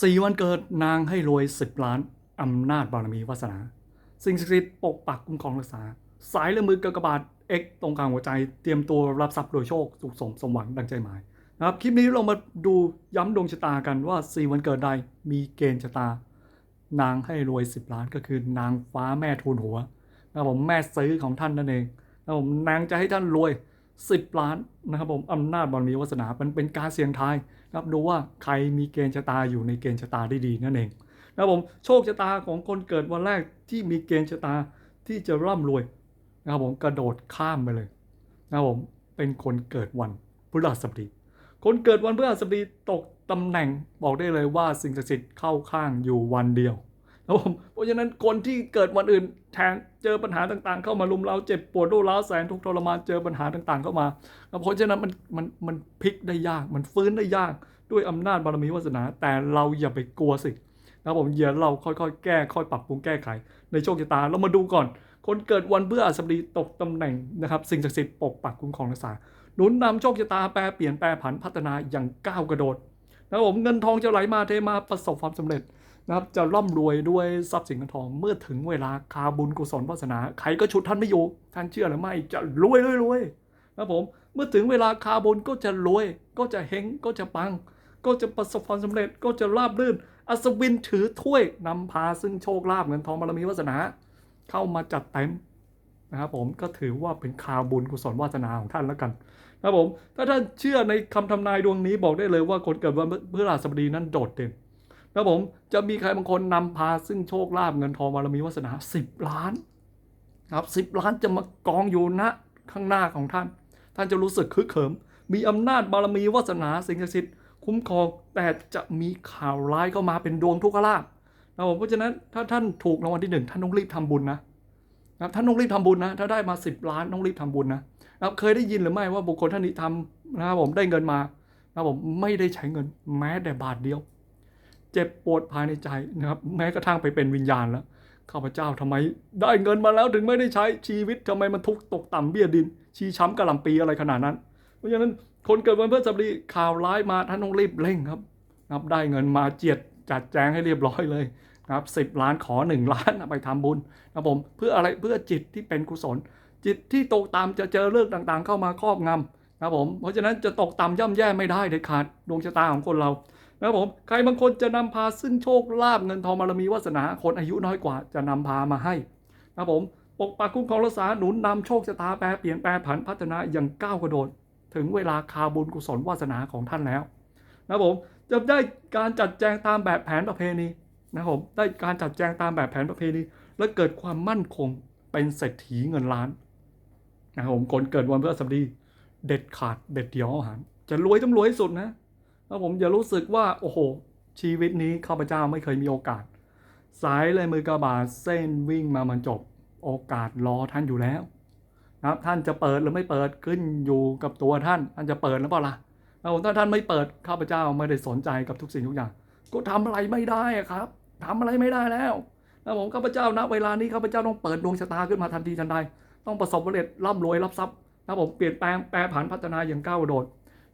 สี่วันเกิดนางให้รวยสิบล้านอำนาจบารมีวาสนา สิ่งศักดิ์สิทธิ์ปกปักคุ้มครองรักษา สายเลือมือกากบาทเอ็กตรงกลางหัวใจเตรียมตัวรับทรัพย์โดยโชคสุขสมสมหวังดังใจหมายนะครับคลิปนี้เรามาดูย้ำดวงชะตากันว่า 4 วันเกิดใดมีเกณฑ์ชะตา นางให้รวย 10 ล้านก็คือนางฟ้าแม่ทูลหัวนะผมแม่ซื้อของท่านนั่นเองนะผมนางจะให้ท่านรวย 10 ล้านนะครับผมอำนาจบารมีวาสนามันเป็นการเสี่ยงทายนะครับดูว่าใครมีเกณฑ์ชะตาอยู่ในเกณฑ์ชะตาได้ดีนั่นเองนะครับผมโชคชะตาของคนเกิดวันแรกที่มีเกณฑ์ชะตาที่จะร่ำรวยนะครับผมกระโดดข้ามไปเลยนะครับผมเป็นคนเกิดวันพฤหัสบดี คนเกิดวันพฤหัสบดีตกตำแหน่งบอกได้เลยว่าสิ่งศักดิ์สิทธิ์เข้าข้างอยู่วันเดียว นะครับผมเพราะฉะนั้นคนที่เกิดวันอื่นแทนเจอปัญหาต่างๆ เข้ามาลุมเราเจ็บปวดรุร้าวแสนทุกทรมานเจอปัญหาต่างๆ เข้ามาแล้วเพราะฉะนั้นมันมันมันพลิกได้ยากมันฟื้นได้ยากด้วยอำนาจบารมีวาสนา แต่เราอย่าไปกลัวสินะครับผมอย่าเราค่อยๆ แก้ค่อยปรับปรุงแก้ไข ในโชคชะตาเรามาดูก่อน คนเกิดวันพฤหัสบดีตกตำแหน่งนะครับสิ่งศักดิ์สิทธิ์ปกปักคุ้มครองรักษาหนุนนำโชคชะตาแปรเปลี่ยนแปรผันพัฒนาอย่างก้าวกระโดดนะครับผมเงินทองจะไหลมาเทมาประสบความสำเร็จ นะครับจะร่ำรวยด้วยทรัพย์สินเงินทองเมื่อถึงเวลาคาบุญกุศลวาสนาใครก็ชุดท่านไม่อยู่ท่านเชื่อหรือไม่จะรวยรวยรวยนะผมเมื่อถึงเวลาคาบุญก็จะรวย ก็จะเฮงก็จะปัง ก็จะประสบความสำเร็จก็จะราบรื่น อัศวินถือถ้วยนำพาซึ่งโชคลาภเงินทองบารมีวาสนา เข้ามาจัดเต็มนะครับผมก็ถือว่าเป็นคาบุญกุศลวาสนาของท่านแล้วกันนะครับผมถ้าท่านเชื่อในคำทำนายดวงนี้บอกได้เลยว่าคนเกิดวันพฤหัสบดีนั้นโดดเด่น นะครับผมจะมีใครบางคนนำพาซึ่งโชคลาภเงินทองบารมีวาสนา 10 ล้านครับสิบล้านจะมากองอยู่ณข้างหน้าของท่าน ท่านจะรู้สึกคึกเขิม มีอำนาจบารมีวาสนาสิ่งศักดิ์สิทธิ์คุ้มครองแต่จะมีข่าวร้ายเข้ามาเป็นดวงทุกขลาภนะผมเพราะฉะนั้นถ้าท่านถูกรางวัลที่หนึ่งท่านต้องรีบทำบุญนะครับท่านต้องรีบทำบุญนะ ถ้าได้มา 10 ล้านต้องรีบทำบุญนะครับเคยได้ยินหรือไม่ว่าบุคคลท่านนี้ทำนะครับผมได้เงินมานะผมไม่ได้ใช้เงินแม้แต่บาทเดียว เจ็บปวดภายในใจนะครับ แม้กระทั่งไปเป็นวิญญาณแล้วข้าพเจ้าทำไม ได้เงินมาแล้วถึงไม่ได้ใช้ชีวิตทำไมมันทุกตกต่ำเบี้ยดิน ชี้ช้ำกระลำปีอะไรขนาดนั้น เพราะฉะนั้นคนเกิดวันพฤหัสบดีข่าวร้ายมาท่านต้องรีบเร่งครับนะครับได้เงินมาเจียดจัดแจงให้เรียบร้อยเลยนะครับสิบล้านขอหนึ่งล้านไปทำบุญนะผมเพื่ออะไรเพื่อจิตที่เป็นกุศล จิตที่ตกต่ำจะเจอเรื่องต่างๆ เข้ามาครอบงำนะครับผมเพราะฉะนั้นจะตกต่ำย่ำแย่ไม่ได้เด็ดขาดดวงชะตาของคนเรา นะครับผมใครบางคนจะนำพาซึ่งโชคลาภเงินทองบารมีวาสนาคนอายุน้อยกว่าจะนำพามาให้นะครับผมปกปักคุ้มครองรักษาหนุนนำโชคชะตาแปรเปลี่ยนแปรผันพัฒนาอย่างก้าวกระโดด ถึงเวลาคาบุญกุศลวาสนาของท่านแล้วนะครับผมจะได้การจัดแจงตามแบบแผนประเพณีนะครับผมได้การจัดแจงตามแบบแผนประเพณี และเกิดความมั่นคงเป็นเศรษฐีเงินล้านนะครับผมคนเกิดวันพฤหัสบดี เด็ดขาดเด็ดเดียวอาหาร จะรวยต้องรวยสุดนะ แล้วผมอย่ารู้สึกว่าโอ้โห ชีวิตนี้ข้าพเจ้าไม่เคยมีโอกาส สายเลยมือกระบาดเส้นวิ่งมามันจบ โอกาสรอท่านอยู่แล้วนะครับท่านจะเปิดหรือไม่เปิดขึ้นอยู่กับตัวท่านท่านจะเปิดหรือเปล่าล่ะแล้วถ้าท่านไม่เปิดข้าพเจ้าไม่ได้สนใจกับทุกสิ่งทุกอย่าง ก็ทำอะไรไม่ได้ครับทำอะไรไม่ได้แล้วแล้วผมข้าพเจ้านะเวลานี้ข้าพเจ้าต้องเปิดดวงชะตาขึ้นมาทันทีทันใดต้องประสบความสำเร็จร่ำรวยรับทรัพย์นะผมเปลี่ยนแปลงแปรผันพัฒนาอย่างก้าวโดด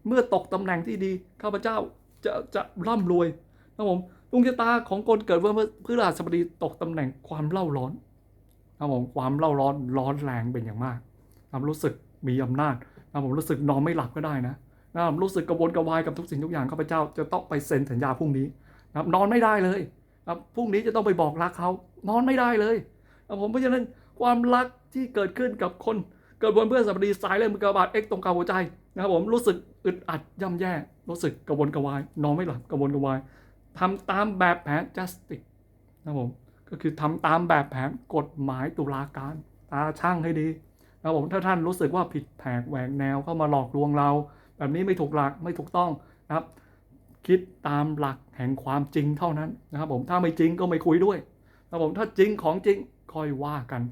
เมื่อตกตำแหน่งที่ดีข้าพเจ้าจะจะร่ำรวยนะผมดวงชะตาของคนเกิดวันพฤหัสบดีตกตำแหน่งความเล่าร้อนนะผมความเล่าร้อนร้อนแรงเป็นอย่างมากนะรู้สึกมีอำนาจนะผมรู้สึกนอนไม่หลับก็ได้นะนะผมรู้สึกกระวนกระวายกับทุกสิ่งทุกอย่างข้าพเจ้าจะต้องไปเซ็นสัญญาพรุ่งนี้นะนอนไม่ได้เลยนะพรุ่งนี้จะต้องไปบอกรักเขานอนไม่ได้เลยนะผมเพราะฉะนั้นความรักที่เกิดขึ้นกับคน เกิดบนเพื่อนสัปดีสายเล่มกระบาดเอ็กตรงกลางหัวใจนะครับผมรู้สึกอึดอัดย่ำแย่ รู้สึกกระวนกระวาย นอนไม่หลับกระวนกระวายทำตามแบบแผน justice นะครับผมก็คือทำตามแบบแผนกฎหมายตุลาการตาช่างให้ดีนะครับผมถ้าท่านรู้สึกว่าผิดแผกแหวกแนวเข้ามาหลอกลวงเรา แบบนี้ไม่ถูกหลักไม่ถูกต้องนะครับ คิดตามหลักแห่งความจริงเท่านั้นนะครับผมถ้าไม่จริงก็ไม่คุยด้วยนะครับผมถ้าจริงของจริงค่อยว่ากัน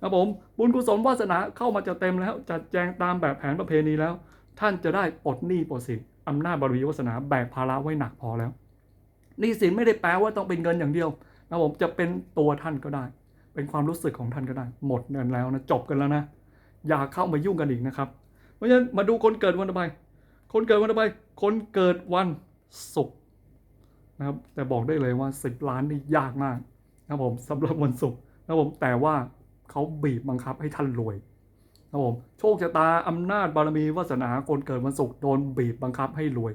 ครับผมบุญกุศลวาสนาเข้ามาจะเต็มแล้วจัดแจงตามแบบแผนประเพณีแล้ว ท่านจะได้ปลดหนี้ปลดสินอำนาจบารมีวาสนาแบกภาระไว้หนักพอแล้วหนี้สินไม่ได้แปลว่าต้องเป็นเงินอย่างเดียวนะผมจะเป็นตัวท่านก็ได้ เป็นความรู้สึกของท่านก็ได้ หมดเงินแล้วนะจบกันแล้วนะอย่าเข้ามายุ่งกันอีกนะครับ เพราะฉะนั้นมาดูคนเกิดวันต่อไปคนเกิดวันต่อไปคนเกิดวันศุกร์นะครับแต่บอกได้เลยว่า 10 ล้านนี่ยากมากนะผมสำหรับวันศุกร์นะผมแต่ว่า เขาบีบบังคับให้ท่านรวยนะครับผมโชคชะตาอำนาจบารมีวาสนาคนเกิดวันศุกร์โดนบีบบังคับให้รวย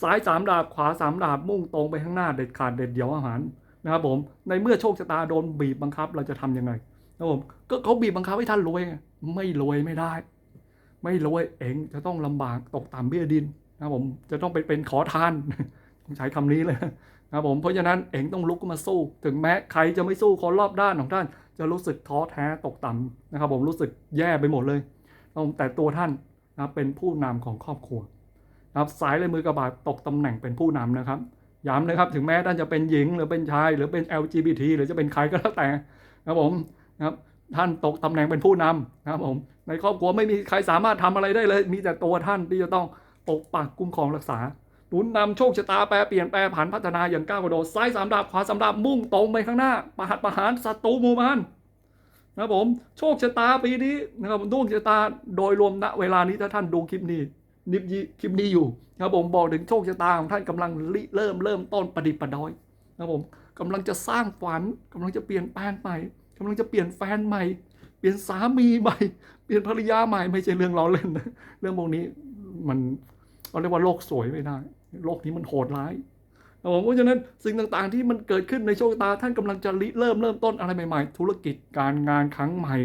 ซ้ายสามดาบขวาสามดาบมุ่งตรงไปข้างหน้าเด็ดขาดเด็ดเดี่ยวอาหารนะครับผมในเมื่อโชคชะตาโดนบีบบังคับเราจะทำยังไงนะครับผมก็เขาบีบบังคับให้ท่านรวย ไม่รวยไม่ได้ ไม่รวยเองจะต้องลำบากตกต่ำเบี้ยดินนะครับผมจะต้องไปเป็นขอทานต้องใช้คำนี้เลยนะครับผมเพราะฉะนั้นเองต้องลุกขึ้นมาสู้ ถึงแม้ใครจะไม่สู้คนรอบด้านของท่าน จะรู้สึกท้อแท้ตกต่ำนะครับ ผมรู้สึกแย่ไปหมดเลย แต่ตัวท่านนะครับเป็นผู้นำของครอบครัวนะครับสายเลยมือกระบาดตกตำแหน่งเป็นผู้นำนะครับย้ำนะครับถึงแม้ท่านจะเป็นหญิงหรือเป็นชาย หรือเป็น LGBT หรือจะเป็นใครก็แล้วแต่นะครับผมนะครับท่านตกตำแหน่งเป็นผู้นำนะครับผมในครอบครัวไม่มีใครสามารถทำอะไรได้เลย มีแต่ตัวท่านที่จะต้องปกปักคุ้มครองรักษา หนุนนำโชคชะตาแปรเปลี่ยนแปรผันพัฒนาอย่างก้าวกระโดดซ้ายสามดาบขวาสามดาบมุ่งตรงไปข้างหน้า ประหัตประหารศัตรูมูมานนะผมโชคชะตาปีนี้นะครับดวงชะตาโดยรวมณเวลานี้ถ้าท่านดูคลิปนี้นิบยีคลิปนี้อยู่นะครับผมบอกถึงโชคชะตาของท่านกำลังเริ่มเริ่มต้นประดิษฐ์ประดอยนะครับผมกำลังจะสร้างฝันกำลังจะเปลี่ยนแปลงใหม่กำลังจะเปลี่ยนแฟนใหม่ เปลี่ยนสามีใหม่ เปลี่ยนภรรยาใหม่ไม่ใช่เรื่องล้อเล่นนะเรื่องพวกนี้มัน เราเรียกว่าโลกสวยไม่ได้ โลกนี้มันโหดร้ายครับผมเพราะฉะนั้นสิ่งต่างๆที่มันเกิดขึ้นในโชคตาท่านกำลังจะริเริ่มเริ่มต้นอะไรใหม่ๆ ธุรกิจการงานครั้งใหม่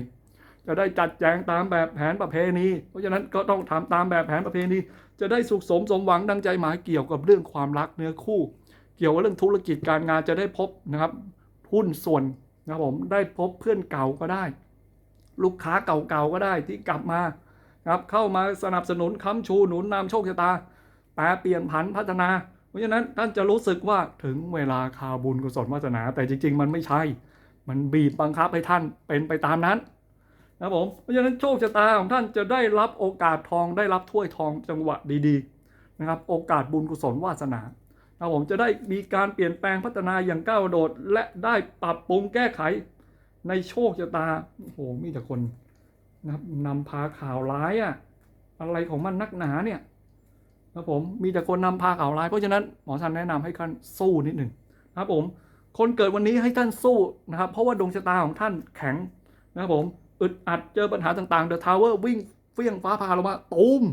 จะได้จัดแจงตามแบบแผนประเพณี เพราะฉะนั้นก็ต้องทำตามแบบแผนประเพณี จะได้สุขสมสมหวังดังใจหมายเกี่ยวกับเรื่องความรักเนื้อคู่ เกี่ยวกับเรื่องธุรกิจการงานจะได้พบนะครับหุ้นส่วนนะครับผมได้พบเพื่อนเก่าก็ได้ ลูกค้าเก่าๆก็ได้ที่กลับมา นะครับเข้ามาสนับสนุนค้ำชูหนุนนำโชคชะตาแปลเปลี่ยนผันพัฒนา เพราะฉะนั้นท่านจะรู้สึกว่าถึงเวลาคาบุญกุศลวาสนา แต่จริง ๆ มันไม่ใช่ มันบีบบังคับให้ท่านเป็นไปตามนั้นนะครับผมเพราะฉะนั้นโชคชะตาของท่านจะได้รับโอกาสทองได้รับถ้วยทองจังหวะดีๆนะครับโอกาสบุญกุศลวาสนานะครับผมจะได้มีการเปลี่ยนแปลงพัฒนาอย่างก้าวโดด และได้ปรับปรุงแก้ไขในโชคชะตาโอ้โหมีแต่คน นะครับนำพาข่าวร้ายอะอะไรของมันนักหนาเนี่ยนะผมมีแต่คนนำพาข่าวร้ายเพราะฉะนั้นหมอทันแนะนำให้ท่านสู้นิดหนึ่งนะครับผมคนเกิดวันนี้ให้ท่านสู้นะครับ เพราะว่าดวงชะตาของท่านแข็งนะครับผมอึดอัดเจอปัญหาต่างๆเดอะทาวเวอร์วิ่งเฟี้ยงฟ้าผ่าลงมาตูม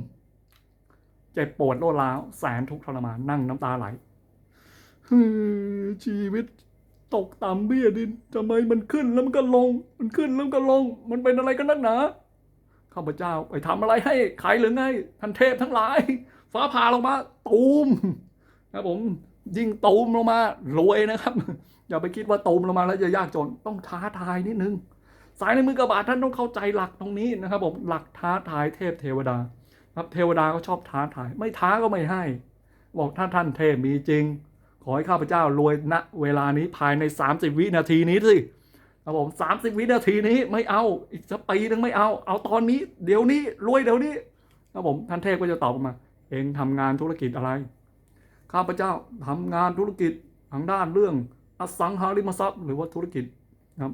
เจ็บปวดโลดร้าวแสนทุกข์ทรมานนั่งน้ำตาไหลฮึชีวิต ตกต่ำเบี้ยดินทำไมมันขึ้นแล้วมันก็ลง มันขึ้นแล้วมันก็ลง มันเป็นอะไรกันนักหนาข้าพเจ้าไปทำอะไรให้ใครหรือไงท่านเทพทั้งหลาย ฟ้าผ่าลงมา ตูมนะครับผมยิงตูมลงมารวยนะครับ อย่าไปคิดว่าตูมลงมาแล้วจะยากจนต้องท้าทายนิดนึง สายในมือกระบาดท่านต้องเข้าใจหลักตรงนี้นะครับ ผมหลักท้าทายเทพเทวดาครับเทวดาก็ชอบท้าทาย ไม่ท้าก็ไม่ให้ บอกถ้าท่านเทพมีจริง ขอให้ข้าพเจ้ารวยณเวลานี้ภายใน 30 วินาทีนี้สิครับผม30วินาทีนี้ไม่เอาอีกสักปีนึงไม่เอา เอาตอนนี้ เดี๋ยวนี้รวยเดี๋ยวนี้ครับผมท่านเทพก็จะตอบมา เองทำงานธุรกิจอะไร ข้าพเจ้าทำงานธุรกิจทางด้านเรื่องอสังหาริมทรัพย์ หรือว่าธุรกิจนะครับ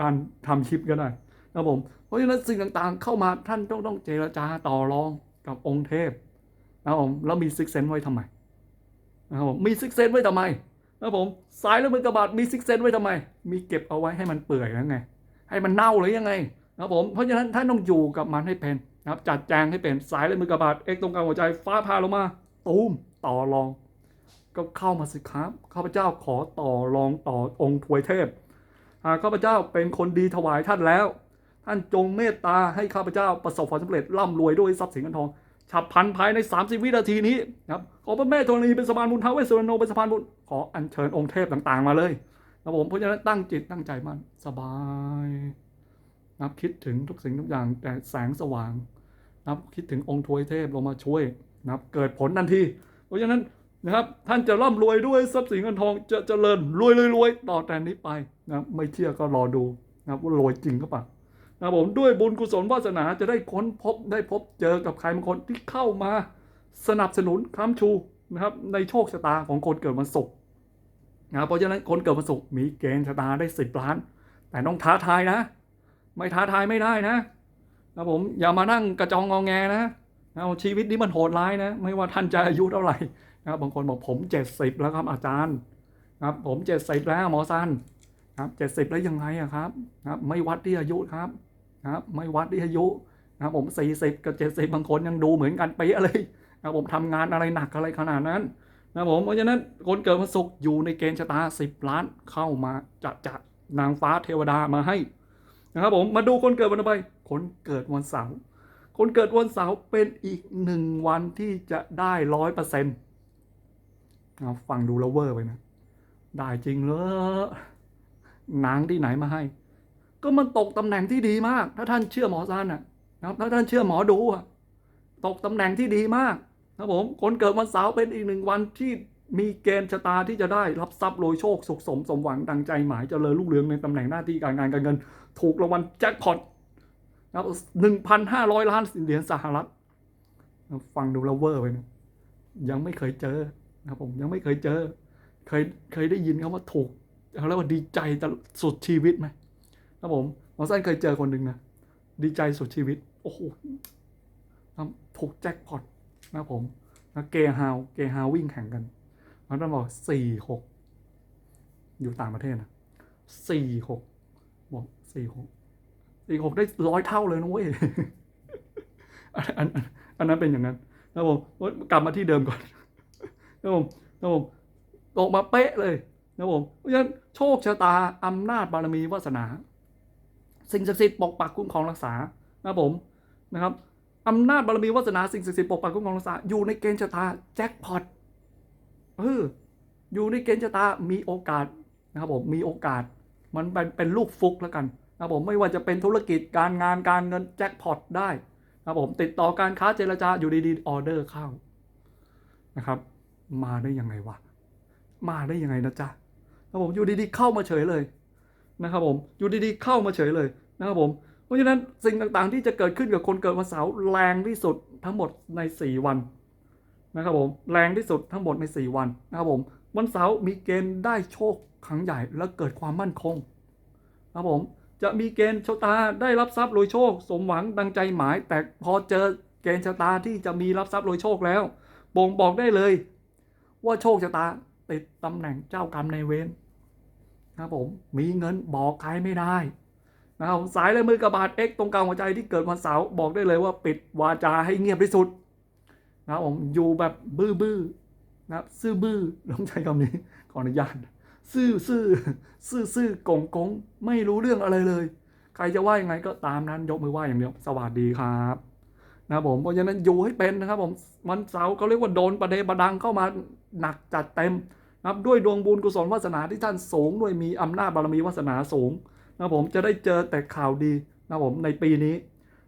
การทำชิปก็ได้นะครับผมเพราะฉะนั้นสิ่งต่างๆ เข้ามาท่านต้องต้องเจรจาต่อรองกับองค์เทพนะครับผมแล้วมีซิกเซนไว้ทำไม นะครับผมมีซิกเซนไว้ทำไมนะครับผมสายแล้วมือกระบาดมีซิกเซนไว้ทำไม มีเก็บเอาไว้ให้มันเปื่อยแล้วไง ให้มันเน่าหรือยังไงนะครับผมเพราะฉะนั้นท่านต้องอยู่กับมันให้เป็นนะครับจัดแจงให้เป็นสายและมือกระบาดเอกตรงกลางหัวใจฟ้าพาลงมาตูมต่อรอง ก็เข้ามาสิครับข้าพเจ้าขอต่อรองต่อองค์ทวยเทพหากข้าพเจ้าเป็นคนดีถวายท่านแล้ว ท่านจงเมตตาให้ข้าพเจ้าประสบความสำเร็จร่ำรวยด้วยทรัพย์สินเงินทอง ฉับพลันภายใน 30 วินาทีนี้นะครับขอพระแม่ธรณีเป็นสะพานบุญท้าวเวสสุวรรณโนเป็นสะพานบุญขออัญเชิญองค์เทพต่างๆมาเลยนะผมเพราะฉะนั้นตั้งจิตตั้งใจมันสบายนะครับคิดถึงทุกสิ่งทุกอย่างแต่แสงสว่างนะครับคิดถึงองค์ทวยเทพลงมาช่วยนะครับเกิดผลทันทีเพราะฉะนั้นนะครับท่านจะร่ำรวยด้วยทรัพย์สินเงินทองจะเจริญรวยรวยรวยต่อแต่นี้ไปนะครับไม่เชื่อก็รอดูนะครับว่ารวยจริงหรือเปล่า นะผมด้วยบุญกุศลวาสนาจะได้ค้นพบได้พบเจอกับใครบางคนที่เข้ามาสนับสนุนค้ำชูนะครับในโชคชะตาของคนเกิดวันศุกร์นะเพราะฉะนั้นคนเกิดวันศุกร์มีเกณฑ์ชะตาได้สิบล้าน แต่ต้องท้าทายนะ ไม่ท้าทายไม่ได้นะนะผมอย่ามานั่งกระจองงองแงนะนะชีวิตนี้มันโหดร้ายนะ ไม่ว่าท่านจะอายุเท่าไหร่นะบางคนบอกผมเจ็ดสิบแล้วครับอาจารย์ครับผมเจ็ดสิบแล้วหมอซันครับเจ็ดสิบแล้วยังไงอะครับครับ ไม่วัดที่อายุครับ ครับไม่วัดที่อายุนะผมสี่สิบกับเจ็ดสิบบางคนยังดูเหมือนกันเป๊ะเลยนะผมทำงานอะไรหนักอะไรขนาดนั้นนะผมเพราะฉะนั้นคนเกิดวันศุกร์อยู่ในเกณฑ์ชะตาสิบล้านเข้ามาจะจะนางฟ้าเทวดามาให้นะครับผมมาดูคนเกิดวันต่อไปคนเกิดวันเสาร์คนเกิดวันเสาร์เป็นอีกหนึ่งวันที่จะได้ร้อยเปอร์เซ็นต์ฟังดูแล้วเวอร์ไปนะได้จริงเหรอนางที่ไหนมาให้ ก็มันตกตำแหน่งที่ดีมาก ถ้าท่านเชื่อหมอซานน่ะนะครับถ้าท่านเชื่อหมอดูอะตกตำแหน่งที่ดีมากครับผมคนเกิดวันเสาร์เป็นอีกหนึ่งวันที่มีเกณฑ์ชะตาที่จะได้รับทรัพย์โรยโชคสุขสมสมหวังดังใจหมายเจริญรุ่งเรืองในตำแหน่งหน้าที่การงานการเงิน ถูกรางวัลแจ็คพอตนะครับหนึ่งพันห้าร้อยล้านเหรียญสหรัฐฟังดูแล้วเวอร์ไปนะยังไม่เคยเจอนะครับผมยังไม่เคยเจอ เคยเคยได้ยินคำว่าถูกเขาเรียกว่าดีใจตลอดสุดชีวิตไหม ครับผมหมอสั้นเคยเจอคนหนึ่งนะ ดีใจสุดชีวิต โอ้โหถูกแจ็คพอตนะผมแล้วเกฮาวเกฮาววิ่งแข่งกันมันต้องบอกสี่หกอยู่ต่างประเทศนะสี่หกบอกสี่หกสี่หกได้ร้อยเท่าเลยนะเว้ยอันอันนั้นเป็นอย่างนั้นนะผมกลับมาที่เดิมก่อนนะผมนะผมตกมาเป๊ะเลยนะผมเพราะฉะนั้นโชคชะตาอำนาจบารมีวาสนา สิ่งศักดิ์สิทธิ์ปกปักคุ้มครองรักษานะผมนะครับอำนาจบารมีวาสนาสิ่งศักดิ์สิทธิ์ปกปักคุ้มครองรักษาอยู่ในเกณฑ์ชะตาแจ็คพอตเอออยู่ในเกณฑ์ชะตามีโอกาสนะครับผมมีโอกาสมันเป็นเป็นลูกฟุกแล้วกันนะครับผมไม่ว่าจะเป็นธุรกิจการงานการเงินแจ็คพอตได้นะครับผมติดต่อการค้าเจรจาอยู่ดีๆออเดอร์เข้านะครับ มาได้ยังไงวะมาได้ยังไงนะจ๊ะนะครับผมอยู่ดีๆเข้ามาเฉยเลย นะครับผมอยู่ดีๆเข้ามาเฉยเลยนะครับผมเพราะฉะนั้นสิ่งต่างๆที่จะเกิดขึ้นกับคนเกิดวันเสาร์แรงที่สุดทั้งหมดใน 4 วันนะครับผมแรงที่สุดทั้งหมดใน 4 วันนะครับผมวันเสาร์มีเกณฑ์ได้โชคครั้งใหญ่และเกิดความมั่นคงนะครับผมจะมีเกณฑ์ชะตาได้รับทรัพย์โดยโชค สมหวังดังใจหมาย แต่พอเจอเกณฑ์ชะตาที่จะมีรับทรัพย์โดยโชคแล้ว บ่งบอกได้เลย ว่าโชคชะตาติดตำแหน่งเจ้ากรรมในเวร นะครับผมมีเงินบอกใครไม่ได้นะครับสายและมือกระบาด X ตรงกลางหัวใจที่เกิดวันเสาร์บอกได้เลยว่าปิดวาจาให้เงียบที่สุดนะครับผมอยู่แบบบื้อบื้อๆนะครับซื่อบื้อต้องใช้คำนี้ขออนุญาตซื่อซื่อซื่อซื่อกงกงไม่รู้เรื่องอะไรเลย ใครจะว่ายังไงก็ตามนั้นยกมือไหว้อย่างเดียวสวัสดีครับนะครับผมเพราะฉะนั้นอยู่ให้เป็นนะครับผมวันเสาร์เขาเรียกว่าโดนประเดประดังเข้ามาหนักจัดเต็ม นะครับด้วยดวงบุญกุศลวาสนาที่ท่านสูงด้วยมีอำนาจบารมีวาสนาสูงนะผมจะได้เจอแต่ข่าวดีนะผมในปีนี้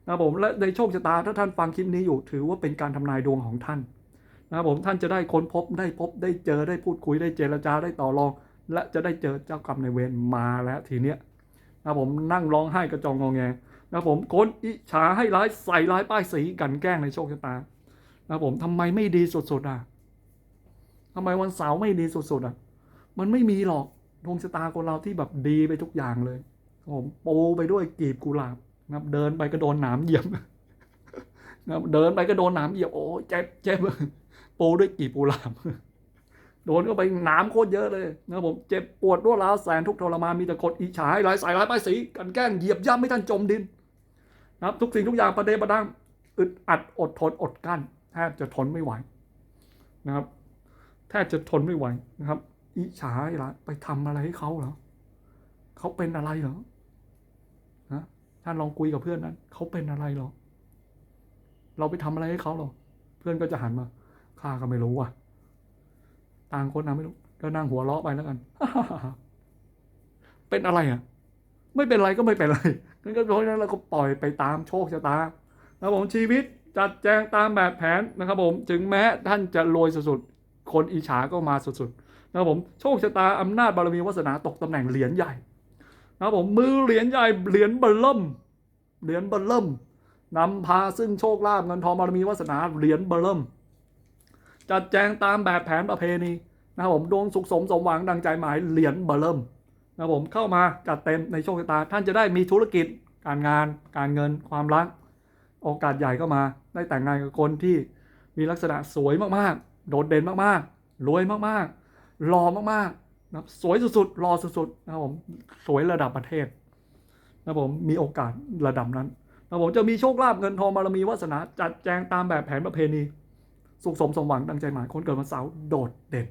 นะผมและในโชคชะตาถ้าท่านฟังคลิปนี้อยู่ถือว่าเป็นการทำนายดวงของท่านนะผมท่านจะได้ค้นพบได้พบได้เจอได้พูดคุยได้เจรจาได้ต่อรอง และจะได้เจอเจ้ากรรมในเวรมาแล้วทีเนี้ยนะผมนั่งร้องไห้กระจองงองแงนะผมคนอิจฉาให้ร้ายใส่ร้ายป้ายสีกันแกล้งในโชคชะตานะผมทำไมไม่ดีสุดๆอะ ทำไมวันเสาร์ไม่ดีสุดๆอะ มันไม่มีหรอกดวงชะตาคนเราที่แบบดีไปทุกอย่างเลยผมปูไปด้วยกีบกุหลาบนะครับเดินไปก็โดนหนามเหยียบนะครับเดินไปก็โดนหนามเหยียบโอ้เจ็บเจ็บปูด้วยกีบกุหลาบโดนเข้าไปหนามโคตรเยอะเลยนะครับผมเจ็บปวดรวดร้าวแสนทุกทรมานมีแต่คนอิจฉาให้ร้ายส่ร้ายป้ายสีกันแกล้งเหยียบย่ำไม่ท่านจมดินนะครับทุกสิ่งทุกอย่างประเดประดังอึดอัดอดทนอดกั้นแทบจะทนไม่ไหวนะครับ แทบจะทนไม่ไหวนะครับ อิจฉาละไปทำอะไรให้เขาเหรอเขาเป็นอะไรเหรอนะท่านลองคุยกับเพื่อนนั้นเขาเป็นอะไรเหรอ เราไปทำอะไรให้เขาเหรอ เพื่อนก็จะหันมาข้าก็ไม่รู้ว่ะ ต่างคนนะไม่รู้ ก็นั่งหัวเราะไปแล้วกัน เป็นอะไรอะ ไม่เป็นไรก็ไม่เป็นไรนั่นก็เพราะนั้นเราก็ปล่อยไปตามโชคชะตานะผมชีวิตจัดแจงตามแบบแผนนะครับผม ถึงแม้ท่านจะรวยสุด คนอิจฉาก็มาสุดๆนะครับผมโชคชะตาอำนาจบารมีวาสนาตกตำแหน่งเหรียญใหญ่นะครับผมมือเหรียญใหญ่เหรียญเบลเริ่มเหรียญเบลเริ่มนำพาซึ่งโชคลาภเงินทองบารมีวาสนาเหรียญเบลเริ่มจัดแจงตามแบบแผนประเพณีนะครับผมดวงสุขสมสมหวังดังใจหมายเหรียญเบลเริ่มนะครับผมเข้ามาจัดเต็มในโชคชะตาท่านจะได้มีธุรกิจ การงาน การเงินความรัก โอกาสใหญ่ก็มาได้แต่งงานกับคนที่มีลักษณะสวยมากๆ โดดเด่นมากๆ รวยมากๆหล่อมากๆนะครับสวยสุดๆรอสุดๆนะครับผมสวยระดับประเทศนะครับผมมีโอกาสระดับนั้นนะครับผมจะมีโชคลาภเงินทองบารมีวาสนาจัดแจงตามแบบแผนประเพณี สุขสมสมหวังดังใจหมายคนเกิดวันเสาร์โดดเด่น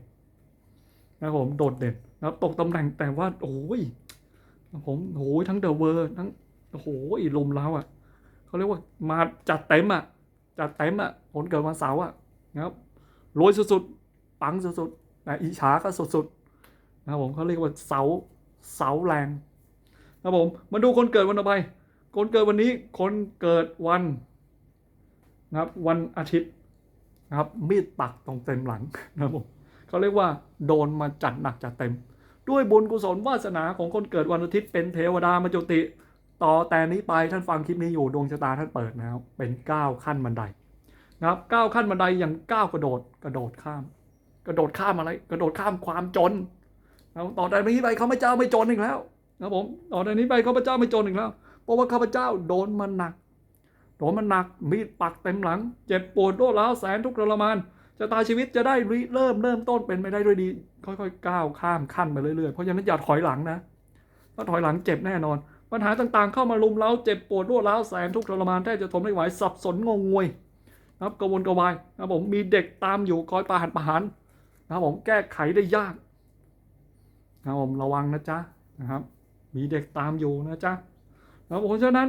นะครับผมโดดเด่นนะครับตกตำแหน่งแต่ว่าโอ้ยนะครับผมโอ้ยทั้งเดอะเวอร์ทั้งโอ้โหลมแล้วอะเขาเรียกว่ามาจัดเต็มอะจัดเต็มอะคนเกิดวันเสาร์อะนะครับ รวยสุดๆปังสุดๆแต่อิจฉาก็สุดๆนะครับผมเขาเรียกว่าเสาเสาแรงนะครับผมมาดูคนเกิดวันต่อไป คนเกิดวันนี้คนเกิดวันนะครับวันอาทิตย์นะครับมีดปักตรงเต็มหลังนะครับผมเขาเรียกว่าโดนมาจัดหนักจัดเต็ม ด้วยบุญกุศลวาสนาของคนเกิดวันอาทิตย์เป็นเทวดามาจุติ ต่อแต่นี้ไปท่านฟังคลิปนี้อยู่ดวงชะตาท่านเปิดนะครับเป็น 9 ขั้นบันได นะครับ9ขั้นบันไดอย่างก้าวกระโดดกระโดดข้าม กระโดดข้ามอะไร กระโดดข้ามความจนนะครับต่อแต่นี้ไปข้าพเจ้าไม่จนอีกแล้วนะผมต่อแต่นี้ไปข้าพเจ้าไม่จนอีกแล้ว เพราะว่าข้าพเจ้าโดนมันหนักโดนมันหนักมีดปักเต็มหลัง เจ็บปวดรวดร้าวแสนทุกข์ทรมานชะตาชีวิตจะได้ริเริ่มเริ่มต้นเป็นไปได้ด้วยดี ค่อยๆก้าวข้ามขั้นไปเรื่อยๆเพราะฉะนั้นอย่าถอยหลังนะถ้าถอยหลังเจ็บแน่นอน ปัญหาต่างๆ เข้ามาลุมเล้าเจ็บปวดรวดร้าวแสนทุกข์ทรมานแทบจะทนไม่ไหวสับสนงงงวย นะครับกวนกวายนะครับผมมีเด็กตามอยู่คอยประหันประหารนะครับผมแก้ไขได้ยากนะครับผมระวังนะจ๊ะนะครับ มีเด็กตามอยู่นะจ๊ะนะครับเพราะฉะนั้น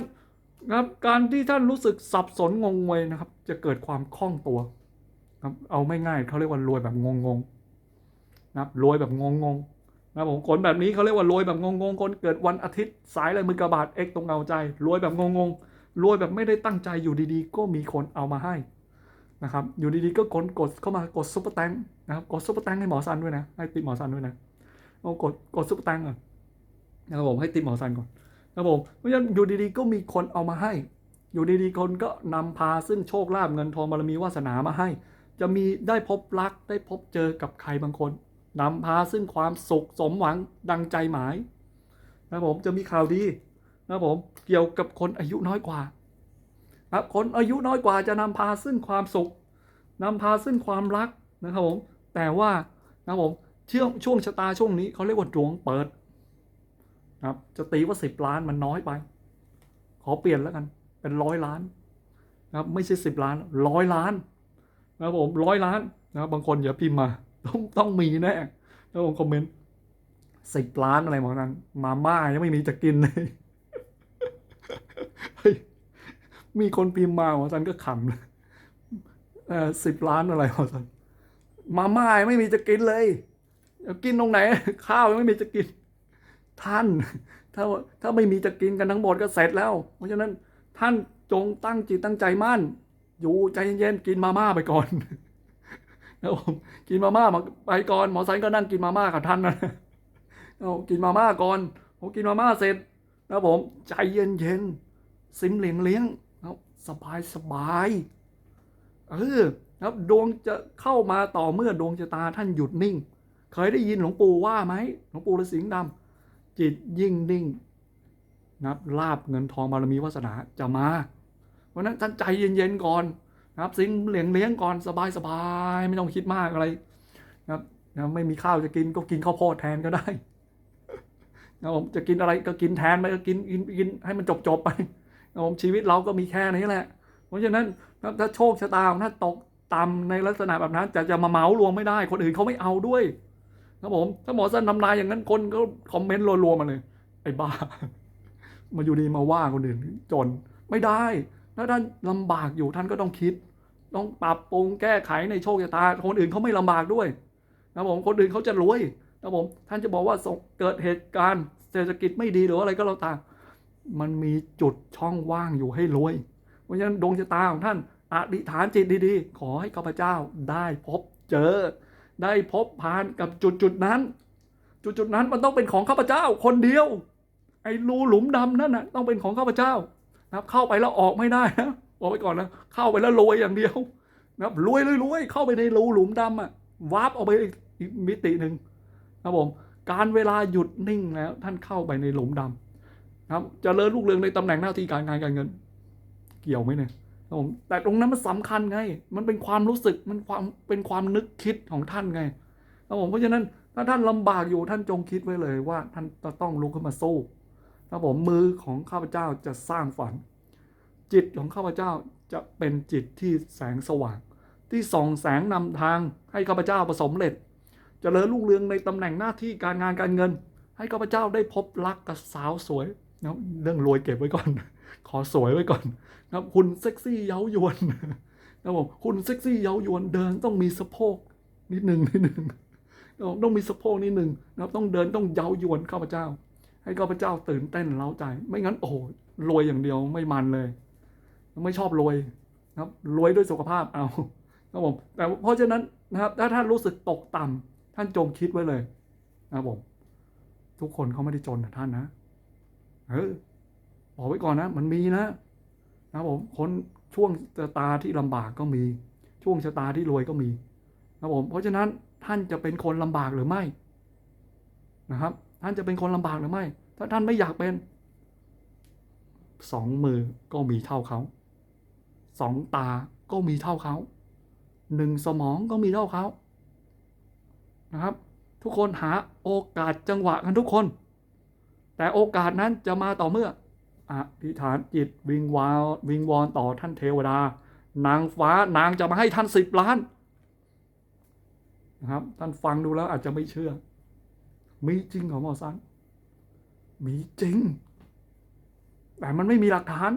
นะครับการที่ท่านรู้สึกสับสนงงงวยนะครับ จะเกิดความคล่องตัวครับเอาไม่ง่ายเขาเรียกว่ารวยแบบงงงนะครับรวยแบบงงงนะผมคนแบบนี้เขาเรียกว่ารวยแบบงงงคนเกิดวันอาทิตย์สายลายมือกระบาดเอ็กตรงเงาใจรวยแบบงงงรวยแบบไม่ได้ตั้งใจอยู่ดีๆ ก็มีคนเอามาให้ นะครับอยู่ดีๆก็กดกดเข้ามากดซุปเปอร์แตงนะครับกดซุปเปอร์แตงให้หมอซันด้วยนะให้ติหมอซันด้วยนะเอากดกดซุปเปอร์แตงก่อนนะครับผมให้ติหมอซันก่อนครับผมเพราะฉะนั้นอยู่ดีๆก็มีคนเอามาให้ อยู่ดีๆคนก็นำพาซึ่งโชคลาภเงินทองบารมีวาสนามาให้ จะมีได้พบรักได้พบเจอกับใครบางคนนำพาซึ่งความสุขสมหวังดังใจหมายนะครับผมจะมีข่าวดีนะครับผมเกี่ยวกับคนอายุน้อยกว่า ครับคนอายุน้อยกว่าจะนำพาซึ่งความสุขนำพาซึ่งความรักนะครับผมแต่ว่านะครับผมช่วงช่วงชะตาช่วงนี้เขาเรียกว่าดวงเปิดนะครับจะตีว่าสิบล้านมันน้อยไป ขอเปลี่ยนแล้วกัน เป็นร้อยล้านนะครับไม่ใช่สิบล้านร้อยล้านนะครับผมร้อยล้านนะครับบางคนอย่าพิมพ์มาต้องต้องมีแน่แล้วผมคอมเมนต์สิบล้านอะไรของนั้น มาม่ายังไม่มีจะกินเลย เฮ้ย มีคนพิมพ์มาของฉันก็ขำเลยสิบล้านอะไรของฉันมาม่าไม่มีจะกินเลยจะกินตรงไหน ข้าวยังไม่มีจะกิน ท่าน ถ้าถ้าไม่มีจะกินกันทั้งหมดก็เสร็จแล้ว เพราะฉะนั้นท่านจงตั้งจิตตั้งใจมั่น อยู่ใจเย็นๆกินมาม่าไปก่อนนะผมกินมาม่าไปก่อนหมอสันก็นั่งกินมาม่ากับท่านนะเอากินมาม่าก่อนผมกินมาม่าเสร็จนะผมใจเย็นๆซิมเหลียงเลี้ยง สบายสบายเออครับดวงจะเข้ามาต่อเมื่อดวงชะตาท่านหยุดนิ่ง เคยได้ยินหลวงปู่ว่าไหมหลวงปู่ฤาษีดำจิตยิ่งนิ่งนะครับลาบเงินทองบารมีวาสนาจะมา เพราะนั้นท่านใจเย็นๆก่อนนะครับสิงเหลียงเลี้ยงก่อนสบายๆไม่ต้องคิดมากอะไรนะครับนะไม่มีข้าวจะกินก็กินข้าวโพดแทนก็ได้นะครับผมจะกินอะไรก็กินแทนไปก็กินกินกินให้มันจบๆไป ผมชีวิตเราก็มีแค่นี้แหละ เพราะฉะนั้นถ้าโชคชะตาของท่าตกต่ำในลักษณะแบบนั้นจะจะมาเมารวมไม่ได้ คนอื่นเขาไม่เอาด้วยครับผม ถ้าหมอสั้นทำนายอย่างนั้นคนก็คอมเมนต์รัวๆมาเลย ไอ้บ้า มาอยู่ดีมาว่าคนอื่นจนไม่ได้ถ้าท่านลำบากอยู่ท่านก็ต้องคิด ต้องปรับปรุงแก้ไขในโชคชะตา คนอื่นเขาไม่ลำบากด้วยนะครับผมคนอื่นเขาจะรวยนะครับผมท่านจะบอกว่าเกิดเหตุการณ์เศรษฐกิจไม่ดีหรืออะไรก็แล้วแต่ มันมีจุดช่องว่างอยู่ให้รวย เพราะฉะนั้นดวงชะตาของท่านอธิษฐานจิตดีๆ ขอให้ข้าพเจ้าได้พบเจอ ได้พบผ่านกับจุดจุดนั้น จุดจุดนั้นมันต้องเป็นของข้าพเจ้าคนเดียว ไอ้รูหลุมดำนั่นนะต้องเป็นของข้าพเจ้านะครับเข้าไปแล้วออกไม่ได้นะบอกไว้ก่อนนะเข้าไปแล้วรวยอย่างเดียวนะครับรวยเลยรวยเข้าไปในรูหลุมดำอะวาร์ปออกไปอีกมิติหนึ่งนะครับผมการเวลาหยุดนิ่งแล้วท่านเข้าไปในหลุมดำนะ ครับเจะเริญลูกเรืองในตำแหน่งหน้าที่การงานการเงิน เกี่ยวไหมเนี่ยครับผมแต่ตรงนั้นมันสำคัญไง มันเป็นความรู้สึกมันความเป็นความนึกคิดของท่านไงครับผมเพราะฉะนั้นถ้าท่านลำบากอยู่ท่านจงคิดไว้เลยว่าท่านจะต้องลุกขึ้นมาสู้ครับผมมือของข้าพเจ้าจะสร้างฝัน จิตของข้าพเจ้าจะเป็นจิตที่แสงสว่าง ที่ส่องแสงนำทางให้ข้าพเจ้าประสบเร็จเจริญรุ่งเรืองในตำแหน่งหน้าที่การงานการเงิน ให้ข้าพเจ้าได้พบรักกับสาวสวย นะเรื่องรวยเก็บไว้ก่อน ขอสวยไว้ก่อนนะครับหุ่นเซ็กซี่เย้ายวนนะผมหุ่นเซ็กซี่เย้ายวนเดินต้องมีสะโพกนิดหนึ่งนิดหนึ่งนะต้องมีสะโพกนิดหนึ่งนะต้องเดินต้องเย้ายวนข้าพเจ้า ให้ข้าพเจ้าตื่นเต้นเล้าใจ ไม่งั้นโอ้โหรวยอย่างเดียวไม่มันเลย ไม่ชอบรวยนะครับรวยด้วยสุขภาพเอาครับผมแต่เพราะฉะนั้นนะครับถ้าท่านรู้สึกตกต่ำท่านจงคิดไว้เลยนะครับผมทุกคนเขาไม่ได้จนนะท่านนะ เออบอกไว้ก่อนนะ มันมีนะนะครับผมคนช่วงชะตาที่ลำบากก็มี ช่วงชะตาที่รวยก็มีนะครับผมเพราะฉะนั้นท่านจะเป็นคนลำบากหรือไม่นะครับ ท่านจะเป็นคนลำบากหรือไม่ ถ้าท่านไม่อยากเป็นสองมือก็มีเท่าเขาสองตาก็มีเท่าเขาหนึ่งสมองก็มีเท่าเขานะครับ ทุกคนหาโอกาสจังหวะกันทุกคน แต่โอกาสนั้นจะมาต่อเมื่ออธิษฐานจิตวิงวาววิงวอนต่อท่านเทวดา นางฟ้านางจะมาให้ท่านสิบล้านนะครับท่านฟังดูแล้วอาจจะไม่เชื่อ มีจริงเหรอหมอสันมีจริง แต่มันไม่มีหลักฐาน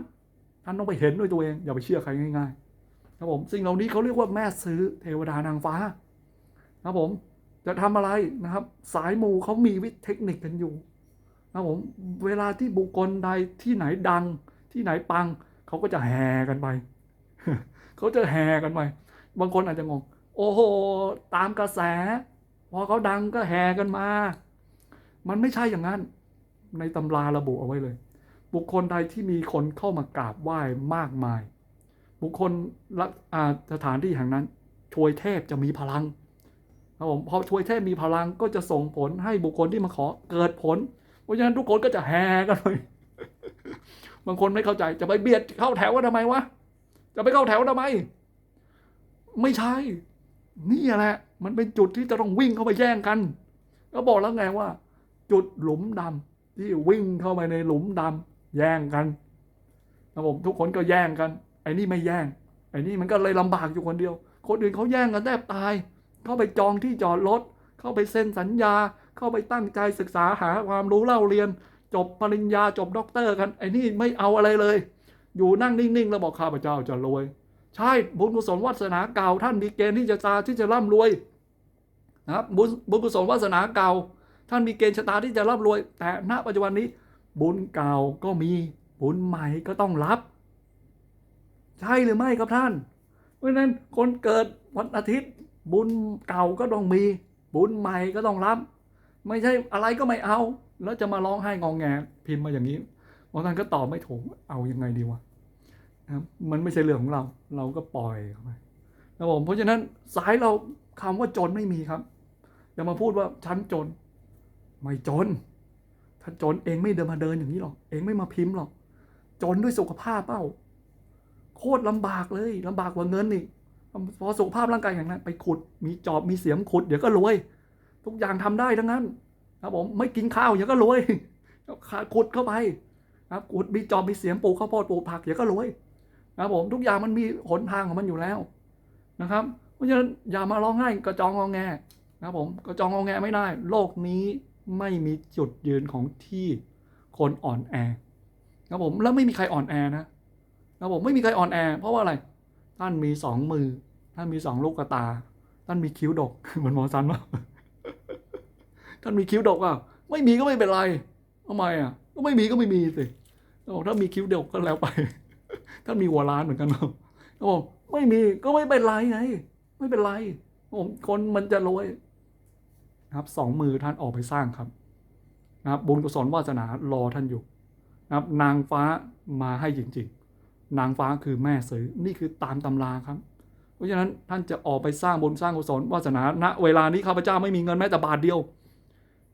ท่านต้องไปเห็นด้วยตัวเอง อย่าไปเชื่อใครง่ายๆครับผมสิ่งเหล่านี้เขาเรียกว่าแม่ซื้อเทวดานางฟ้า ครับผมจะทำอะไรนะครับ สายมูเขามีวิธีเทคนิคกันอยู่ นะผมเวลาที่บุคคลใดที่ไหนดัง ที่ไหนปัง เขาก็จะแห่กันไป เขาจะแห่กันไป บางคนอาจจะงง โอ้โห ตามกระแส พอเขาดังก็แห่กันมา มันไม่ใช่อย่างนั้น ในตำราระบุเอาไว้เลย บุคคลใดที่มีคนเข้ามากราบไหว้มากมาย บุคคลละอ่าสถานที่แห่งนั้นช่วยเทพจะมีพลังครับผมพอช่วยเทพมีพลังก็จะส่งผลให้บุคคลที่มาขอเกิดผล เพราะฉะนั้นทุกคนก็จะแห่กันเลยบางคนไม่เข้าใจจะไปเบียดเข้าแถวว่าทำไมวะจะไปเข้าแถวทำไม ไม่ใช่ นี่แหละ มันเป็นจุดที่จะต้องวิ่งเข้าไปแย่งกันก็บอกแล้วไงว่า จุดหลุมดำที่วิ่งเข้าไปในหลุมดำแย่งกันนะผมทุกคนก็แย่งกัน ไอ้นี่ไม่แย่ง ไอ้นี่มันก็เลยลำบากอยู่คนเดียว คนอื่นเขาแย่งกันแทบตาย เข้าไปจองที่จอดรถ เข้าไปเซ็นสัญญา เข้าไปตั้งใจศึกษาหาความรู้เล่าเรียน จบปริญญาจบด็อกเตอร์กันไอ้นี่ไม่เอาอะไรเลย อยู่นั่งนิ่งๆแล้วบอกข้าพเจ้าจะรวย ใช่บุญกุศลวาสนาเก่าท่านมีเกณฑ์ที่จะตาที่จะร่ำรวยนะครับบุญบุญกุศลวาสนาเก่า ท่านมีเกณฑ์ชะตาที่จะร่ำรวย แต่ณปัจจุบันนี้ บุญเก่าก็มีบุญใหม่ก็ต้องรับ ใช่หรือไม่ครับท่าน เพราะฉะนั้นคนเกิดวันอาทิตย์ บุญเก่าก็ต้องมี บุญใหม่ก็ต้องรับ ไม่ใช่อะไรก็ไม่เอา แล้วจะมาร้องไห้งองแงพิมพ์มาอย่างนี้บางท่านก็ตอบไม่ถูกเอายังไงดีวะนะครับมันไม่ใช่เรื่องของเรา เราก็ปล่อยเข้าไปนะผมเพราะฉะนั้นสายเราคำว่าจนไม่มีครับ อย่ามาพูดว่าฉันจน ไม่จน ถ้าจนเองไม่เดินมาเดินอย่างนี้หรอก เองไม่มาพิมพ์หรอก จนด้วยสุขภาพเป้า โคตรลำบากเลยลำบากกว่าเงินอีกพอสุขภาพร่างกายอย่างนั้น ไปขุด มีจอบมีเสียมขุด เดี๋ยวก็รวย ทุกอย่างทำได้ทั้งนั้นครับผมไม่กินข้าวเดี๋ยวก็รวยขาขุดเข้าไปครับขุดมีจอบมีเสียมปลูกข้าวโพดปลูกผักเดี๋ยวก็รวยครับผมทุกอย่างมันมีหนทางของมันอยู่แล้วนะครับ เพราะฉะนั้นอย่ามาร้องไห้กระจองงอแงนะครับผมกระจองงอแงไม่ได้ โลกนี้ไม่มีจุดยืนของที่คนอ่อนแอครับผมแล้วไม่มีใครอ่อนแอนะครับผมไม่มีใครอ่อนแอ เพราะว่าอะไร ท่านมีสองมือ ท่านมีสองลูกตา ท่านมีคิ้วดกเหมือนหมอซันปะ ท่านมีคิ้วดกอะไม่มีก็ไม่เป็นไรทำไมอะก็ไม่มีก็ไม่มีสิบอกถ้ามีคิ้วดกก็แล้วไป ท่านมีหัวล้านเหมือนกันครับบอกไม่มีก็ไม่เป็นไรไงไม่เป็นไรผมคนมันจะรวยนะครับสองมือท่านออกไปสร้างครับนะครับบุญกุศลวาสนารอท่านอยู่นะครับนางฟ้ามาให้จริงๆ นางฟ้าคือแม่ซื้อนี่คือตามตำราครับ เพราะฉะนั้นท่านจะออกไปสร้างบุญสร้างกุศลวาสนาณเวลานี้ข้าพเจ้าไม่มีเงินแม้แต่บาทเดียว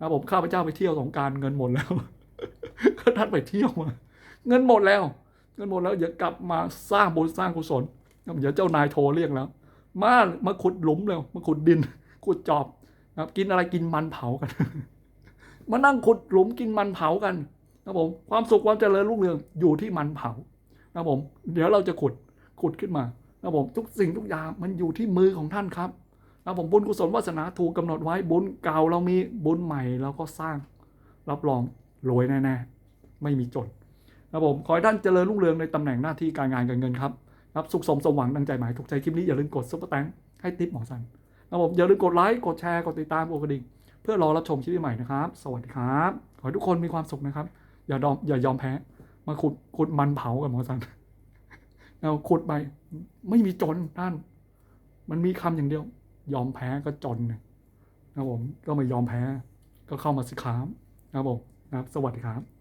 นะครับผมข้าพเจ้าไปเที่ยวสงการเงินหมดแล้วก็ท่านไปเที่ยวมาเงินหมดแล้ว เงินหมดแล้วอย่ากลับมาสร้างบุญสร้างกุศลเดี๋ยวเจ้านายโทรเรียกแล้ว มามาขุดหลุมเร็วมาขุดดินขุดจอบนะครับกินอะไรกินมันเผากัน มานั่งขุดหลุมกินมันเผากันนะครับผมความสุขความเจริญรุ่งเรืองอยู่ที่มันเผานะครับผม เดี๋ยวเราจะขุดขุดขึ้นมานะครับผมทุกสิ่งทุกอย่างมันอยู่ที่มือของท่านครับ นะผมบุญกุศลวาสนาถูกกำหนดไว้บุญเก่าเรามีบุญใหม่เราก็สร้าง รับรองรวยแน่ๆไม่มีจนนะครับผมขอให้ท่านเจริญรุ่งเรืองในตำแหน่งหน้าที่การงานการเงินครับครับสุขสมสมหวังดังใจหมายถูกใจคลิปนี้อย่าลืมกดซุปเปอร์แตงให้ทิปหมอสันนะครับผมอย่าลืมกดไลค์กดแชร์กดติดตามกดกระดิ่งเพื่อรอรับชมคลิปใหม่นะครับ สวัสดีครับ ขอให้ทุกคนมีความสุขนะครับ อย่ายอมอย่ายอมแพ้ มาขุดขุดมันเผากับหมอสันเอาขุดไปไม่มีจนท่าน มันมีคำอย่างเดียว ยอมแพ้ก็จนนะครับผมก็ไม่ยอมแพ้ก็เข้ามาสิครับนะครับผมนะครับสวัสดีครับ